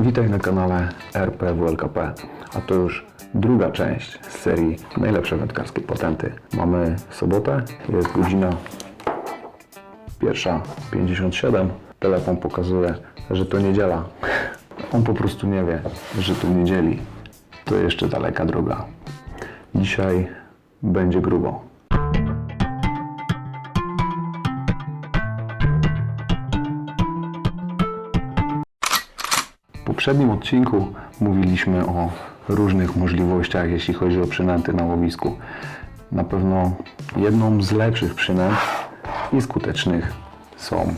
Witaj na kanale RPWLKP, a to już druga część z serii Najlepsze wędkarskie patenty. Mamy sobotę, jest godzina pierwsza 57. Telefon pokazuje, że to niedziela. On po prostu nie wie, że to niedzieli. To jeszcze daleka droga. Dzisiaj będzie grubo. Poprzednim odcinku mówiliśmy o różnych możliwościach, jeśli chodzi o przynęty na łowisku. Na pewno jedną z lepszych przynęt i skutecznych są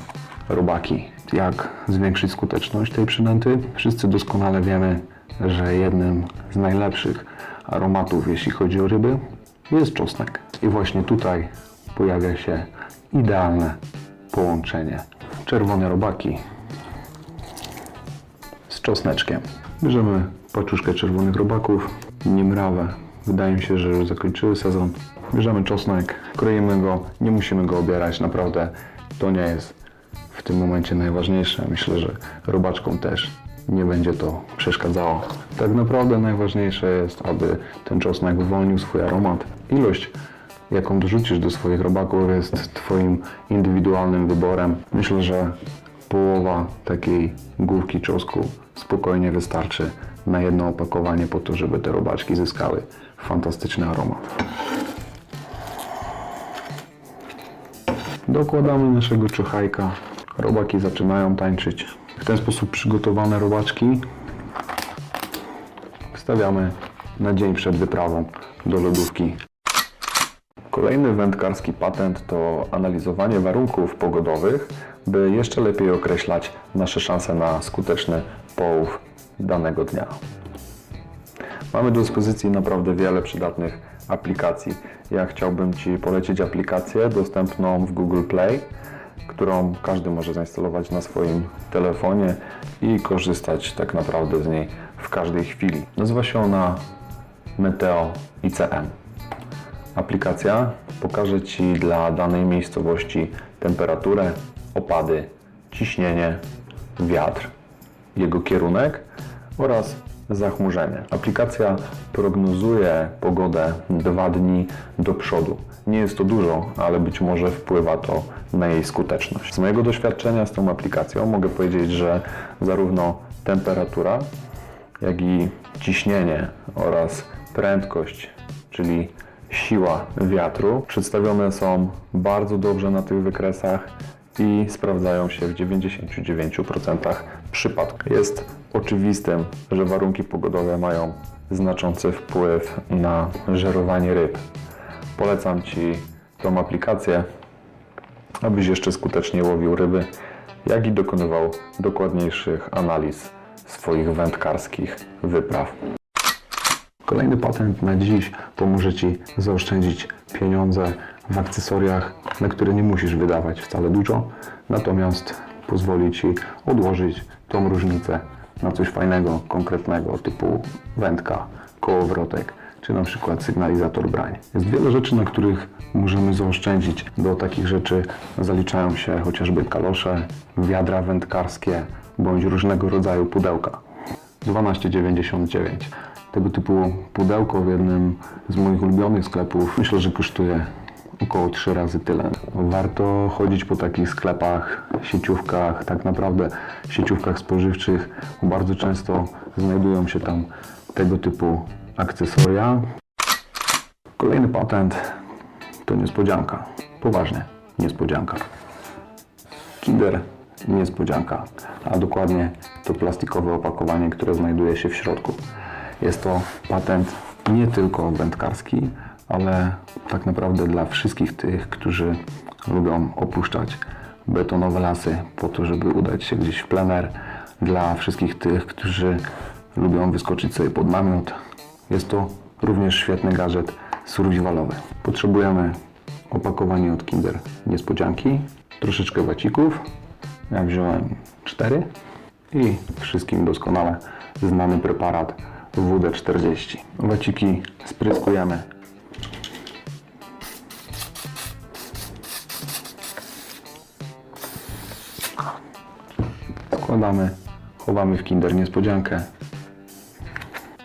robaki. Jak zwiększyć skuteczność tej przynęty? Wszyscy doskonale wiemy, że jednym z najlepszych aromatów, jeśli chodzi o ryby, jest czosnek. I właśnie tutaj pojawia się idealne połączenie. Czerwone robaki czosneczkiem. Bierzemy paczuszkę czerwonych robaków, niemrawę. Wydaje mi się, że już zakończyły sezon. Bierzemy czosnek, kroimy go, nie musimy go obierać, naprawdę to nie jest w tym momencie najważniejsze. Myślę, że robaczkom też nie będzie to przeszkadzało. Tak naprawdę najważniejsze jest, aby ten czosnek wywolnił swój aromat. Ilość jaką dorzucisz do swoich robaków jest Twoim indywidualnym wyborem. Myślę, że połowa takiej główki czosnku spokojnie wystarczy na jedno opakowanie po to, żeby te robaczki zyskały fantastyczny aromat. Dokładamy naszego czochajka. Robaki zaczynają tańczyć. W ten sposób przygotowane robaczki wstawiamy na dzień przed wyprawą do lodówki. Kolejny wędkarski patent to analizowanie warunków pogodowych, by jeszcze lepiej określać nasze szanse na skuteczny połów danego dnia. Mamy do dyspozycji naprawdę wiele przydatnych aplikacji. Ja chciałbym Ci polecić aplikację dostępną w Google Play, którą każdy może zainstalować na swoim telefonie i korzystać tak naprawdę z niej w każdej chwili. Nazywa się ona Meteo ICM. Aplikacja pokaże Ci dla danej miejscowości temperaturę, opady, ciśnienie, wiatr, jego kierunek oraz zachmurzenie. Aplikacja prognozuje pogodę dwa dni do przodu. Nie jest to dużo, ale być może wpływa to na jej skuteczność. Z mojego doświadczenia z tą aplikacją mogę powiedzieć, że zarówno temperatura, jak i ciśnienie oraz prędkość, czyli siła wiatru przedstawione są bardzo dobrze na tych wykresach i sprawdzają się w 99% przypadków. Jest oczywistym, że warunki pogodowe mają znaczący wpływ na żerowanie ryb. Polecam Ci tą aplikację, abyś jeszcze skuteczniej łowił ryby, jak i dokonywał dokładniejszych analiz swoich wędkarskich wypraw. Kolejny patent na dziś pomoże Ci zaoszczędzić pieniądze w akcesoriach, na które nie musisz wydawać wcale dużo, natomiast pozwoli Ci odłożyć tą różnicę na coś fajnego, konkretnego, typu wędka, kołowrotek, czy na przykład sygnalizator brań. Jest wiele rzeczy, na których możemy zaoszczędzić. Do takich rzeczy zaliczają się chociażby kalosze, wiadra wędkarskie, bądź różnego rodzaju pudełka. 12,99. Tego typu pudełko w jednym z moich ulubionych sklepów myślę, że kosztuje około 3 razy tyle. Warto chodzić po takich sklepach, sieciówkach, tak naprawdę sieciówkach spożywczych, bo bardzo często znajdują się tam tego typu akcesoria. Kolejny patent to niespodzianka. Poważnie, niespodzianka. Kinder niespodzianka, a dokładnie to plastikowe opakowanie, które znajduje się w środku. Jest to patent nie tylko wędkarski, ale tak naprawdę dla wszystkich tych, którzy lubią opuszczać betonowe lasy po to, żeby udać się gdzieś w plener, dla wszystkich tych, którzy lubią wyskoczyć sobie pod namiot. Jest to również świetny gadżet survivalowy. Potrzebujemy opakowanie od Kinder niespodzianki, troszeczkę wacików, ja wziąłem 4 i wszystkim doskonale znany preparat WD-40. Waciki spryskujemy. Chowamy w Kinder Niespodziankę.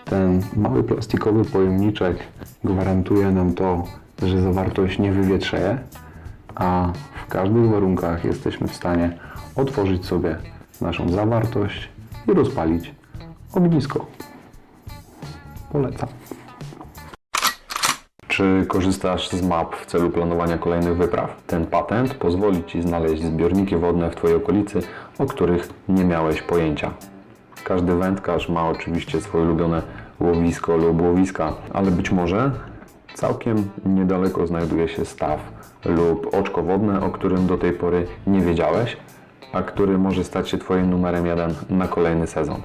Ten mały plastikowy pojemniczek gwarantuje nam to, że zawartość nie wywietrzeje, a w każdych warunkach jesteśmy w stanie otworzyć sobie naszą zawartość i rozpalić ognisko. Polecam. Czy korzystasz z map w celu planowania kolejnych wypraw? Ten patent pozwoli Ci znaleźć zbiorniki wodne w Twojej okolicy, o których nie miałeś pojęcia. Każdy wędkarz ma oczywiście swoje ulubione łowisko lub łowiska, ale być może całkiem niedaleko znajduje się staw lub oczko wodne, o którym do tej pory nie wiedziałeś, a który może stać się Twoim numerem jeden na kolejny sezon.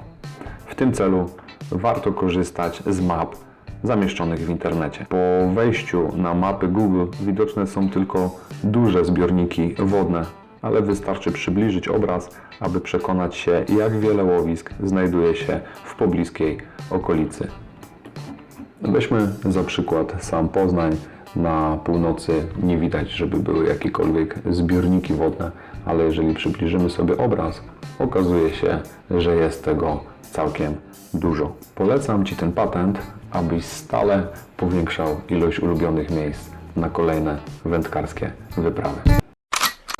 W tym celu warto korzystać z map zamieszczonych w internecie. Po wejściu na mapy Google widoczne są tylko duże zbiorniki wodne, ale wystarczy przybliżyć obraz, aby przekonać się, jak wiele łowisk znajduje się w pobliskiej okolicy. Weźmy za przykład sam Poznań. Na północy nie widać, żeby były jakiekolwiek zbiorniki wodne, ale jeżeli przybliżymy sobie obraz, okazuje się, że jest tego całkiem dużo. Polecam Ci ten patent, abyś stale powiększał ilość ulubionych miejsc na kolejne wędkarskie wyprawy.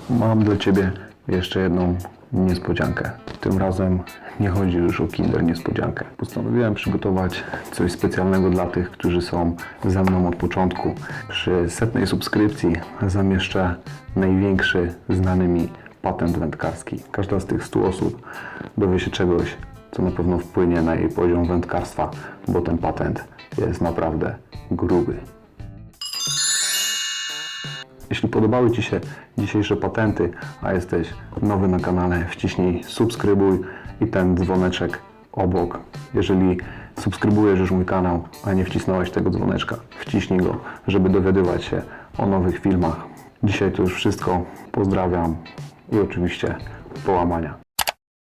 Mam dla Ciebie jeszcze jedną niespodziankę. Tym razem nie chodzi już o Kinder Niespodziankę. Postanowiłem przygotować coś specjalnego dla tych, którzy są ze mną od początku. Przy setnej subskrypcji zamieszczę największy znany mi patent wędkarski. Każda z tych 100 osób dowie się czegoś, co na pewno wpłynie na jej poziom wędkarstwa, bo ten patent jest naprawdę gruby. Jeśli podobały Ci się dzisiejsze patenty, a jesteś nowy na kanale, wciśnij subskrybuj i ten dzwoneczek obok. Jeżeli subskrybujesz już mój kanał, a nie wcisnąłeś tego dzwoneczka, wciśnij go, żeby dowiadywać się o nowych filmach. Dzisiaj to już wszystko. Pozdrawiam i oczywiście połamania.